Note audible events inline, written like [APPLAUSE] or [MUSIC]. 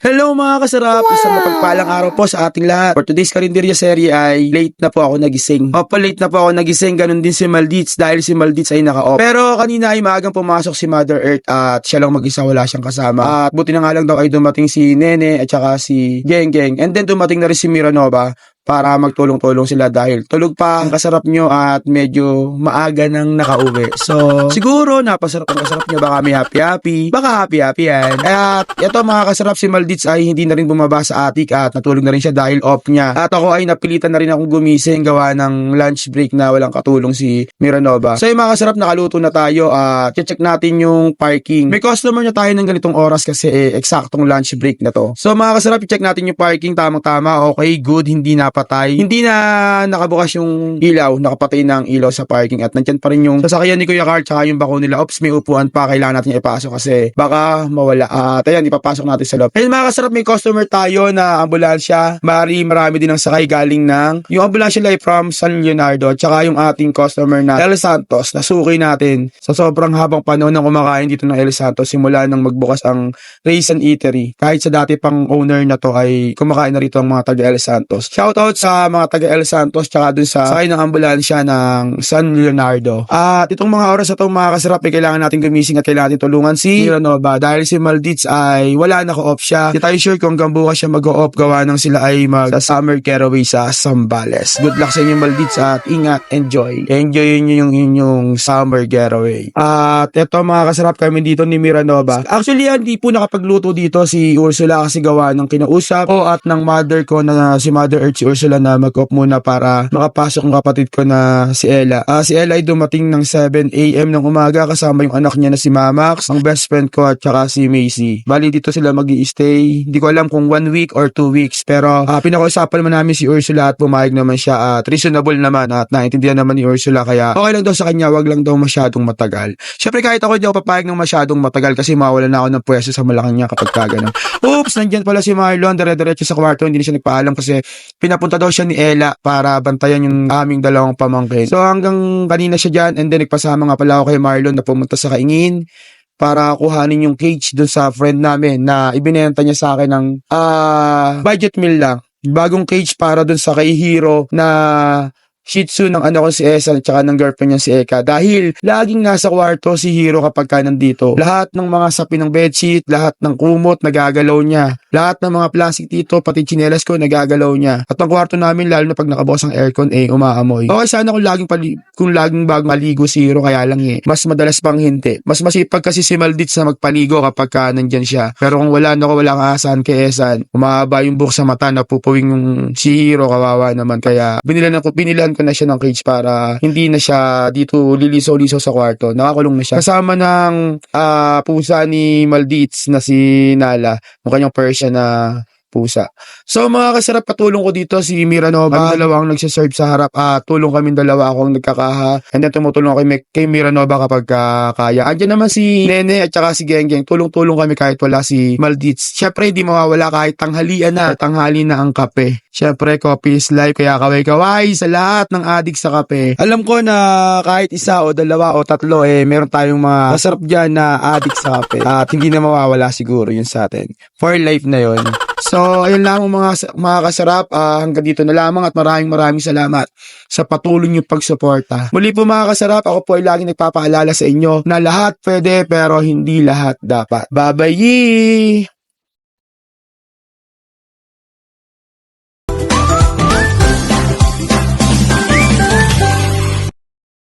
Hello mga kasarap! Isang mapagpalang araw po sa ating lahat. For today's Karinderya serye ay late na po ako nagising. Opo, late na po ako nagising. Ganun din si Maldits dahil si Maldits ay naka-off. Pero kanina ay maagang pumasok si Mother Earth at siya lang mag-isa wala siyang kasama. At buti na nga lang daw ay dumating si Nene at saka si Geng Geng. And then dumating na rin si Miranova para magtulong-tulong sila dahil tulog pa ang kasarap nyo at medyo maaga nang nakauwi. So, [LAUGHS] siguro napasarap ang kasarap nyo. Baka may happy-happy. Baka happy-happy yan. At ito mga kasarap si Maldits ay hindi na rin bumaba sa attic at natulog na rin siya dahil off niya. At ako ay napilitan na rin akong gumising gawa ng lunch break na walang katulong si Miranova. So yung mga kasarap nakaluto na tayo at check natin yung parking. May customer na tayo ng ganitong oras kasi eh, eksaktong lunch break na to. So mga kasarap, check natin yung parking tamang-tama. Okay, good, hindi napatay. Hindi na nakabukas yung ilaw, nakapatay na ang ilaw sa parking at nandyan pa rin yung sasakyan ni Kuya Carl tsaka yung bako nila. Ops, may upuan pa, kailangan natin ipasok kasi baka mawala. At ayan, ipapasok natin sa loob. Ayun mga kasarap, may customer tayo na ambulansya. Mari, marami din ang sakay galing ng yung ambulansya live from San Leonardo tsaka yung ating customer na El Santos. Nasuki natin sa sobrang habang panahon ng kumakain dito ng El Santos simula nang magbukas ang and Eatery. Kahit sa dati pang owner na to ay kumakain na rito ang mga taga El Santos. Shoutout sa mga taga El Santos tsaka dun sa sakay ng ambulansya ng San Leonardo. At itong mga oras na to mga kasarap ay kailangan natin gumising at kailangan natin tulungan si Miranova dahil si Maldits ay wala naka-off siya. Hindi tayo sure kung hanggang bukas siya mag-off gawa ng sila ay mag sa summer getaway sa Zambales. Good luck sa inyo Maldits at ingat, enjoy. Enjoy nyo yung inyong summer getaway. At eto mga kasarap kami dito ni Miranova. Actually hindi po nakapagluto dito si Ursula kasi gawa ng kinausap ko at ng mother ko na si Mother Earth si Ursula na mag-off muna para makapasok ang kapatid ko na si Ella. Ah, si Ella ay dumating ng 7 a.m. ng umaga kasama yung anak niya na si Mamax, ang best friend ko at saka si Macy. Bali dito sila mag stay Hindi ko alam kung one week or two weeks pero ah, pinakausapan naman namin si Ursula at pumayag naman siya at reasonable naman at naintindihan naman ni Ursula kaya okay lang daw sa kanya wag lang daw masyadong matagal. Syempre kahit ako hindi ako papayag ng masyadong matagal kasi mawala na ako ng pwesto sa Malacanang kapag kagano. Oops, nandyan pala si Marlon, dire-diretso sa kwarto, hindi na siya nagpaalam kasi pinapunta daw siya ni Ella para bantayan yung aming dalawang pamangkin. So hanggang kanina siya dyan and then nagpasama nga pala ako kay Marlon na pumunta sa kaingin para kuhanin yung cage dun sa friend namin na ibinenta niya sa akin ng ah budget meal lang. Bagong cage para dun sa kay Hero na Shih Tzu ng ano ko si Esal at saka ng girlfriend niya si Eka. Dahil laging nasa kwarto si Hero kapag ka nandito. Lahat ng mga sapi ng bedsheet, lahat ng kumot, nagagalaw niya. Lahat ng mga plastic dito, pati chinelas ko, nagagalaw niya. At ang kwarto namin, lalo na pag nakabukas ang aircon, eh, umaamoy. Okay, sana kung laging, pali kung laging bagong maligo si Hero, kaya lang eh. Mas madalas pang hinti. Mas masipag kasi si Maldits na magpaligo kapag ka nandyan siya. Pero kung wala na ko, wala kang asahan kay Esan, umahaba yung buhok sa mata, napupuwing yung si Hero, kawawa naman. Kaya binilan ko, binilan ko na siya ng cage para hindi na siya dito liliso-liso sa kwarto. Nakakulong na siya. Kasama ng ah, pusa ni Maldits na si Nala, yung kanyang Persian na pusa. So mga kasarap, katulong ko dito si Miranova. Ang dalawang nagsiserve sa harap. at tulong kami dalawa akong nagkakaha. And then tumutulong ako kay, kay Miranova kapag ah, kaya. Andiyan naman si Nene at saka si Genggeng. Tulong-tulong kami kahit wala si Maldits. Syempre, hindi mawawala kahit tanghalian na. Tanghali na ang kape. Syempre, coffee is life. Kaya kaway-kaway sa lahat ng adik sa kape. Alam ko na kahit isa o dalawa o tatlo, eh, meron tayong mga masarap dyan na adik sa kape. At hindi na mawawala siguro yun sa atin. For life na yun. So, ayun lang mga, mga kasarap. Ah, hanggang dito na lamang at maraming maraming salamat sa patuloy niyo pagsuporta. Muli po mga kasarap, ako po ay laging nagpapaalala sa inyo na lahat pwede pero hindi lahat dapat. Bye-bye!